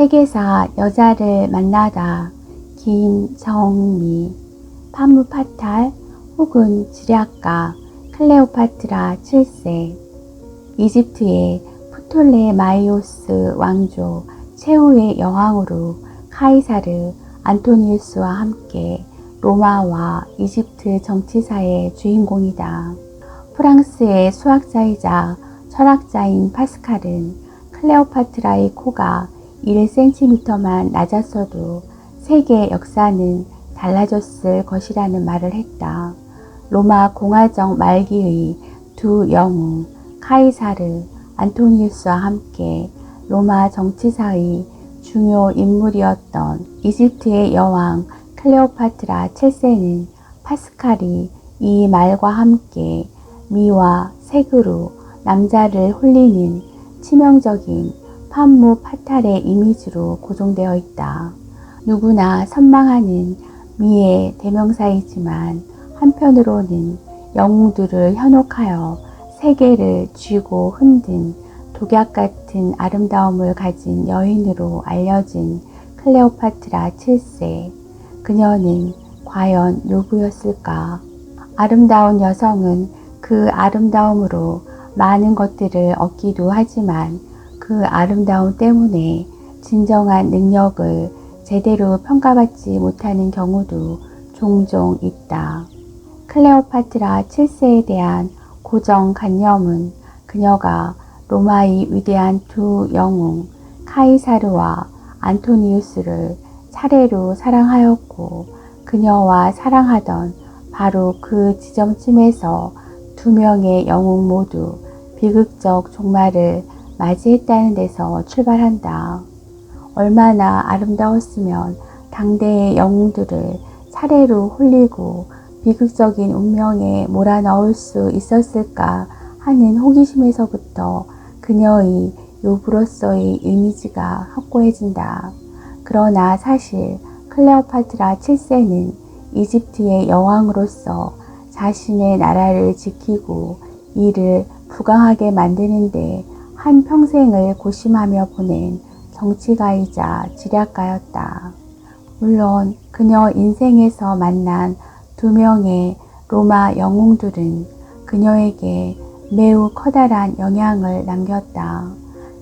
세계사 여자를 만나다 김정미 파무파탈 혹은 지략가 클레오파트라 7세 이집트의 프톨레마이오스 왕조 최후의 여왕으로 카이사르 안토니우스와 함께 로마와 이집트 정치사의 주인공이다. 프랑스의 수학자이자 철학자인 파스칼은 클레오파트라의 코가 1cm만 낮았어도 세계 역사는 달라졌을 것이라는 말을 했다. 로마 공화정 말기의 두 영웅 카이사르 안토니우스와 함께 로마 정치사의 중요 인물이었던 이집트의 여왕 클레오파트라 7세는 파스칼이 이 말과 함께 미와 색으로 남자를 홀리는 치명적인 판무 파탈의 이미지로 고정되어 있다. 누구나 선망하는 미의 대명사이지만 한편으로는 영웅들을 현혹하여 세계를 쥐고 흔든 독약 같은 아름다움을 가진 여인으로 알려진 클레오파트라 7세. 그녀는 과연 누구였을까? 아름다운 여성은 그 아름다움으로 많은 것들을 얻기도 하지만 그 아름다움 때문에 진정한 능력을 제대로 평가받지 못하는 경우도 종종 있다. 클레오파트라 7세에 대한 고정관념은 그녀가 로마의 위대한 두 영웅 카이사르와 안토니우스를 차례로 사랑하였고 그녀와 사랑하던 바로 그 지점쯤에서 두 명의 영웅 모두 비극적 종말을 맞이했다는 데서 출발한다. 얼마나 아름다웠으면 당대의 영웅들을 차례로 홀리고 비극적인 운명에 몰아넣을 수 있었을까 하는 호기심에서부터 그녀의 요부로서의 이미지가 확고해진다. 그러나 사실 클레오파트라 7세는 이집트의 여왕으로서 자신의 나라를 지키고 이를 부강하게 만드는데 한 평생을 고심하며 보낸 정치가이자 지략가였다. 물론 그녀 인생에서 만난 두 명의 로마 영웅들은 그녀에게 매우 커다란 영향을 남겼다.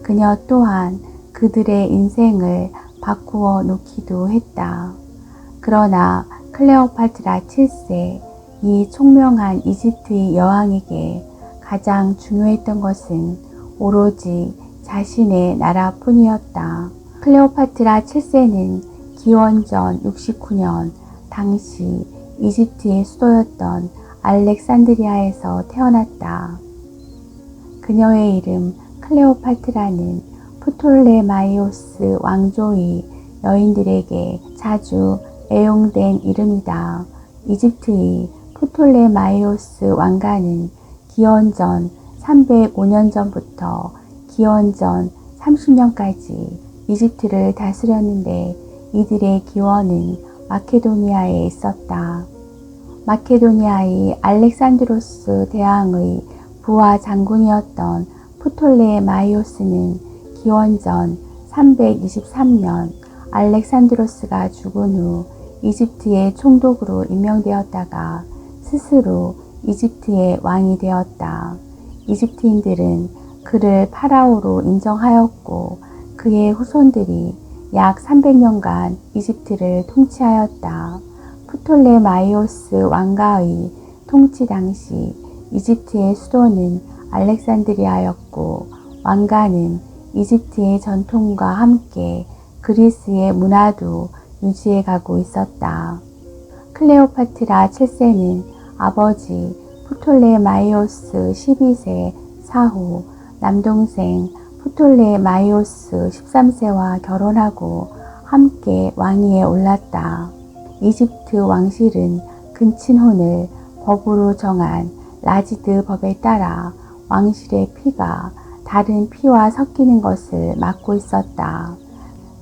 그녀 또한 그들의 인생을 바꾸어 놓기도 했다. 그러나 클레오파트라 7세 이 총명한 이집트의 여왕에게 가장 중요했던 것은 오로지 자신의 나라뿐이었다. 클레오파트라 7세는 기원전 69년 당시 이집트의 수도였던 알렉산드리아에서 태어났다. 그녀의 이름 클레오파트라는 프톨레마이오스 왕조의 여인들에게 자주 애용된 이름이다. 이집트의 프톨레마이오스 왕가는 기원전 305년 전부터 기원전 30년까지 이집트를 다스렸는데 이들의 기원은 마케도니아에 있었다. 마케도니아의 알렉산드로스 대왕의 부하 장군이었던 프톨레마이오스는 기원전 323년 알렉산드로스가 죽은 후 이집트의 총독으로 임명되었다가 스스로 이집트의 왕이 되었다. 이집트인들은 그를 파라오로 인정하였고 그의 후손들이 약 300년간 이집트를 통치하였다. 프톨레마이오스 왕가의 통치 당시 이집트의 수도는 알렉산드리아였고 왕가는 이집트의 전통과 함께 그리스의 문화도 유지해 가고 있었다. 클레오파트라 7세는 아버지 프톨레 마이오스 12세 사후 남동생 프톨레 마이오스 13세와 결혼하고 함께 왕위에 올랐다. 이집트 왕실은 근친혼을 법으로 정한 라지드 법에 따라 왕실의 피가 다른 피와 섞이는 것을 막고 있었다.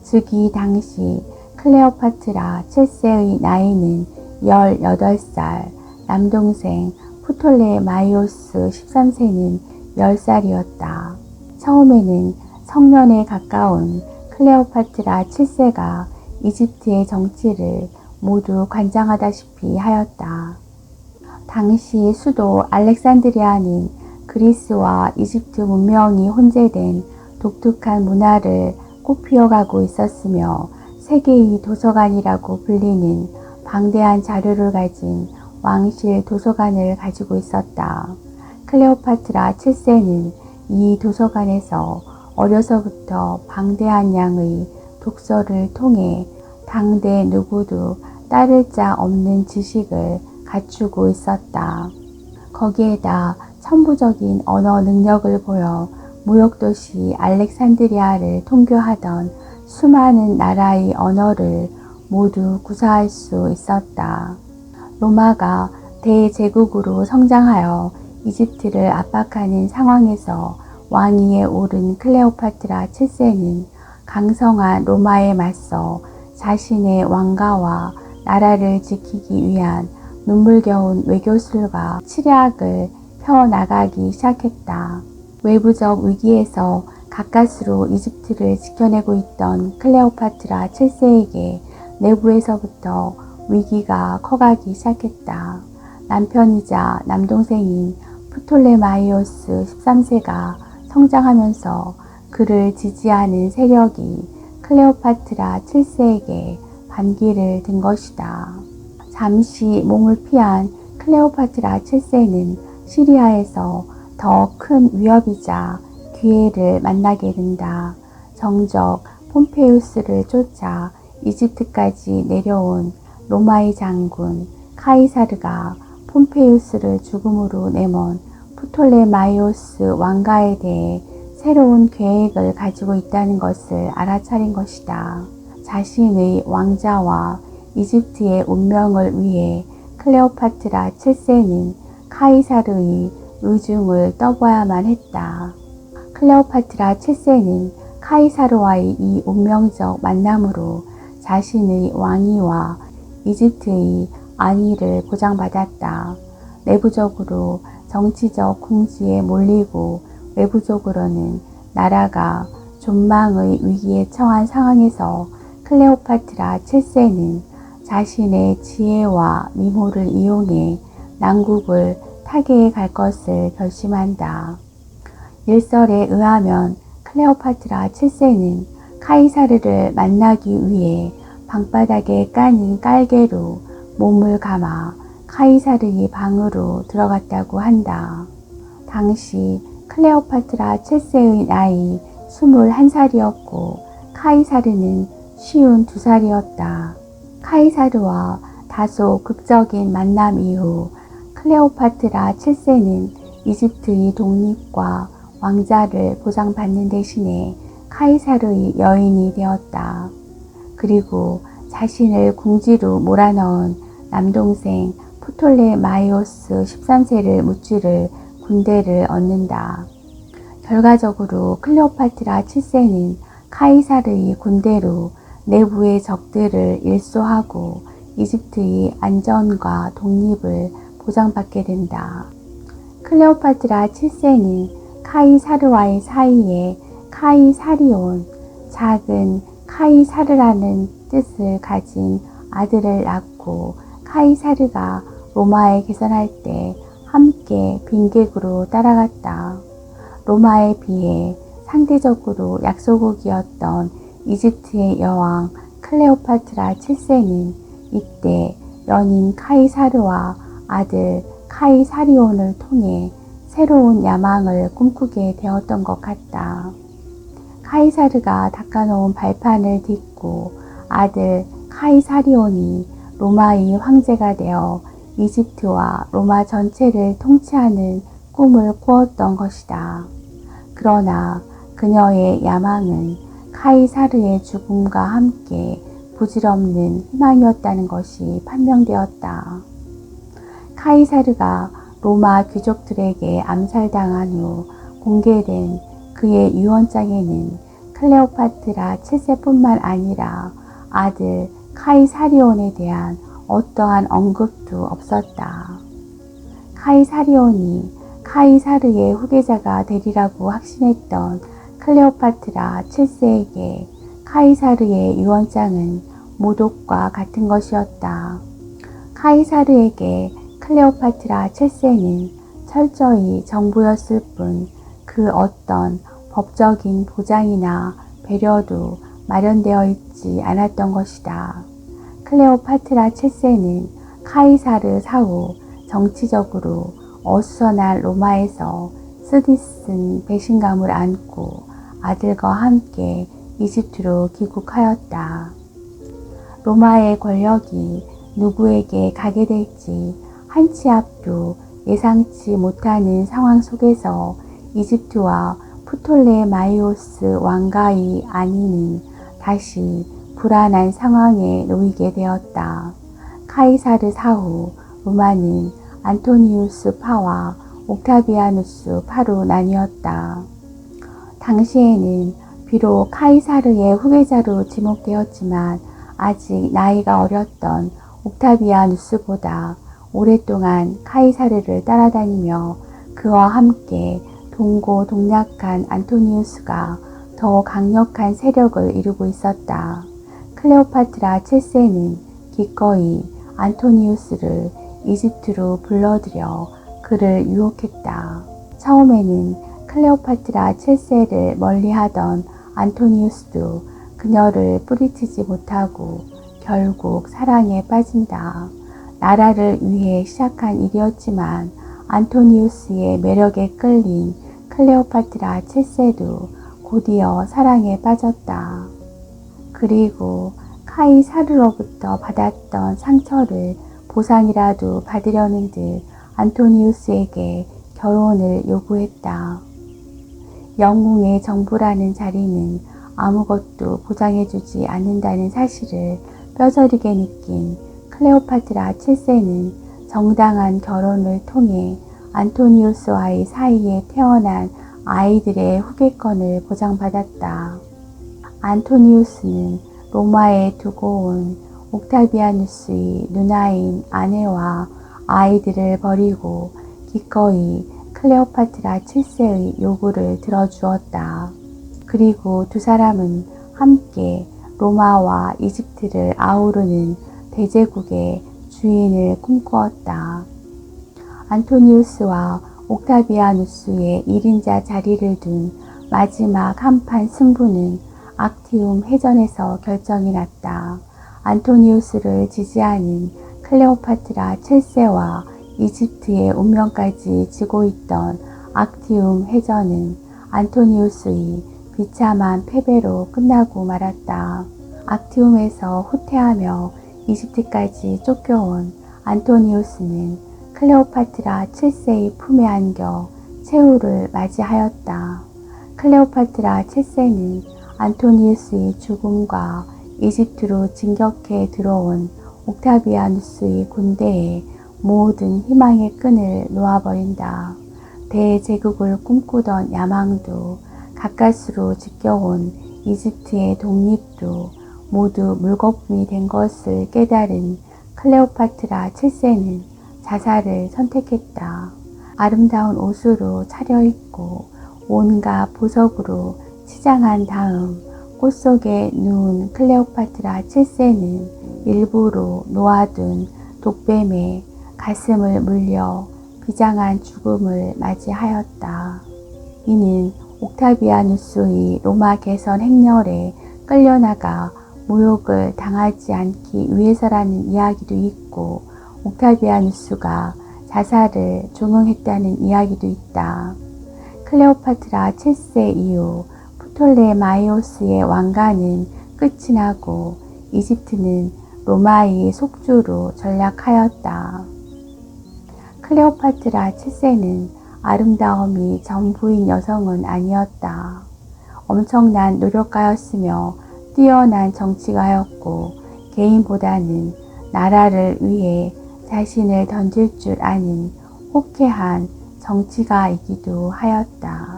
즉 이 당시 클레오파트라 7세의 나이는 18살, 남동생 프톨레 마이오스 13세는 10살이었다. 처음에는 성년에 가까운 클레오파트라 7세가 이집트의 정치를 모두 관장하다시피 하였다. 당시 수도 알렉산드리아는 그리스와 이집트 문명이 혼재된 독특한 문화를 꽃피워가고 있었으며 세계의 도서관이라고 불리는 방대한 자료를 가진 왕실 도서관을 가지고 있었다. 클레오파트라 7세는 이 도서관에서 어려서부터 방대한 양의 독서를 통해 당대 누구도 따를 자 없는 지식을 갖추고 있었다. 거기에다 천부적인 언어 능력을 보여 무역도시 알렉산드리아를 통교하던 수많은 나라의 언어를 모두 구사할 수 있었다. 로마가 대제국으로 성장하여 이집트를 압박하는 상황에서 왕위에 오른 클레오파트라 7세는 강성한 로마에 맞서 자신의 왕가와 나라를 지키기 위한 눈물겨운 외교술과 치략을 펴나가기 시작했다. 외부적 위기에서 가까스로 이집트를 지켜내고 있던 클레오파트라 7세에게 내부에서부터 위기가 커가기 시작했다. 남편이자 남동생인 프톨레마이오스 13세가 성장하면서 그를 지지하는 세력이 클레오파트라 7세에게 반기를 든 것이다. 잠시 몸을 피한 클레오파트라 7세는 시리아에서 더 큰 위협이자 기회를 만나게 된다. 정적 폼페우스를 쫓아 이집트까지 내려온 로마의 장군 카이사르가 폼페우스를 죽음으로 내몬 프톨레마이오스 왕가에 대해 새로운 계획을 가지고 있다는 것을 알아차린 것이다. 자신의 왕자와 이집트의 운명을 위해 클레오파트라 7세는 카이사르의 의중을 떠봐야만 했다. 클레오파트라 7세는 카이사르와의 이 운명적 만남으로 자신의 왕위와 이집트의 안위를 보장받았다. 내부적으로 정치적 궁지에 몰리고 외부적으로는 나라가 존망의 위기에 처한 상황에서 클레오파트라 7세는 자신의 지혜와 미모를 이용해 난국을 타개해 갈 것을 결심한다. 일설에 의하면 클레오파트라 7세는 카이사르를 만나기 위해 방바닥에 까는 깔개로 몸을 감아 카이사르의 방으로 들어갔다고 한다. 당시 클레오파트라 7세의 나이 21살이었고 카이사르는 52살이었다. 카이사르와 다소 극적인 만남 이후 클레오파트라 7세는 이집트의 독립과 왕자를 보장받는 대신에 카이사르의 여인이 되었다. 그리고 자신을 궁지로 몰아넣은 남동생 포톨레마이오스 13세를 무찌를 군대를 얻는다. 결과적으로 클레오파트라 7세는 카이사르의 군대로 내부의 적들을 일소하고 이집트의 안전과 독립을 보장받게 된다. 클레오파트라 7세는 카이사르와의 사이에 카이사리온, 작은 카이사르라는 뜻을 가진 아들을 낳고 카이사르가 로마에 개선할 때 함께 빈객으로 따라갔다. 로마에 비해 상대적으로 약소국이었던 이집트의 여왕 클레오파트라 7세는 이때 연인 카이사르와 아들 카이사리온을 통해 새로운 야망을 꿈꾸게 되었던 것 같다. 카이사르가 닦아놓은 발판을 딛고 아들 카이사리온이 로마의 황제가 되어 이집트와 로마 전체를 통치하는 꿈을 꾸었던 것이다. 그러나 그녀의 야망은 카이사르의 죽음과 함께 부질없는 희망이었다는 것이 판명되었다. 카이사르가 로마 귀족들에게 암살당한 후 공개된 그의 유언장에는 클레오파트라 7세뿐만 아니라 아들 카이사리온에 대한 어떠한 언급도 없었다. 카이사리온이 카이사르의 후계자가 되리라고 확신했던 클레오파트라 7세에게 카이사르의 유언장은 모독과 같은 것이었다. 카이사르에게 클레오파트라 첼세는 철저히 정부였을 뿐 그 어떤 법적인 보장이나 배려도 마련되어 있지 않았던 것이다. 클레오파트라 첼세는 카이사르 사후 정치적으로 어수선한 로마에서 쓰디쓴 배신감을 안고 아들과 함께 이집트로 귀국하였다. 로마의 권력이 누구에게 가게 될지 한치 앞도 예상치 못하는 상황 속에서 이집트와 프톨레마이오스 왕가의 안위는 다시 불안한 상황에 놓이게 되었다. 카이사르 사후 로마는 안토니우스 파와 옥타비아누스 파로 나뉘었다. 당시에는 비록 카이사르의 후계자로 지목되었지만 아직 나이가 어렸던 옥타비아누스보다 오랫동안 카이사르를 따라다니며 그와 함께 동고동락한 안토니우스가 더 강력한 세력을 이루고 있었다. 클레오파트라 첼세는 기꺼이 안토니우스를 이집트로 불러들여 그를 유혹했다. 처음에는 클레오파트라 첼세를 멀리하던 안토니우스도 그녀를 뿌리치지 못하고 결국 사랑에 빠진다. 나라를 위해 시작한 일이었지만 안토니우스의 매력에 끌린 클레오파트라 첼세도 곧이어 사랑에 빠졌다. 그리고 카이사르로부터 받았던 상처를 보상이라도 받으려는 듯 안토니우스에게 결혼을 요구했다. 영웅의 정부라는 자리는 아무것도 보장해주지 않는다는 사실을 뼈저리게 느낀 클레오파트라 칠세는 정당한 결혼을 통해 안토니우스와의 사이에 태어난 아이들의 후계권을 보장받았다. 안토니우스는 로마에 두고 온 옥타비아누스의 누나인 아내와 아이들을 버리고 기꺼이 클레오파트라 칠세의 요구를 들어주었다. 그리고 두 사람은 함께 로마와 이집트를 아우르는 대제국의 주인을 꿈꾸었다. 안토니우스와 옥타비아누스의 1인자 자리를 둔 마지막 한판 승부는 악티움 해전에서 결정이 났다. 안토니우스를 지지하는 클레오파트라 첼세와 이집트의 운명까지 지고 있던 악티움 해전은 안토니우스의 비참한 패배로 끝나고 말았다. 악티움에서 후퇴하며 이집트까지 쫓겨온 안토니우스는 클레오파트라 7세의 품에 안겨 최후를 맞이하였다. 클레오파트라 7세는 안토니우스의 죽음과 이집트로 진격해 들어온 옥타비아누스의 군대에 모든 희망의 끈을 놓아버린다. 대제국을 꿈꾸던 야망도 가까스로 지켜온 이집트의 독립도 모두 물거품이 된 것을 깨달은 클레오파트라 7세는 자살을 선택했다. 아름다운 옷으로 차려입고 온갖 보석으로 치장한 다음 꽃 속에 누운 클레오파트라 7세는 일부러 놓아둔 독뱀에 가슴을 물려 비장한 죽음을 맞이하였다. 이는 옥타비아누스의 로마 개선 행렬에 끌려나가 모욕을 당하지 않기 위해서라는 이야기도 있고 옥타비아 누스가 자살을 종용했다는 이야기도 있다. 클레오파트라 7세 이후 프톨레마이오스의 왕가는 끝이 나고 이집트는 로마의 속주로 전락하였다. 클레오파트라 7세는 아름다움이 전부인 여성은 아니었다. 엄청난 노력가였으며 뛰어난 정치가였고 개인보다는 나라를 위해 자신을 던질 줄 아는 호쾌한 정치가이기도 하였다.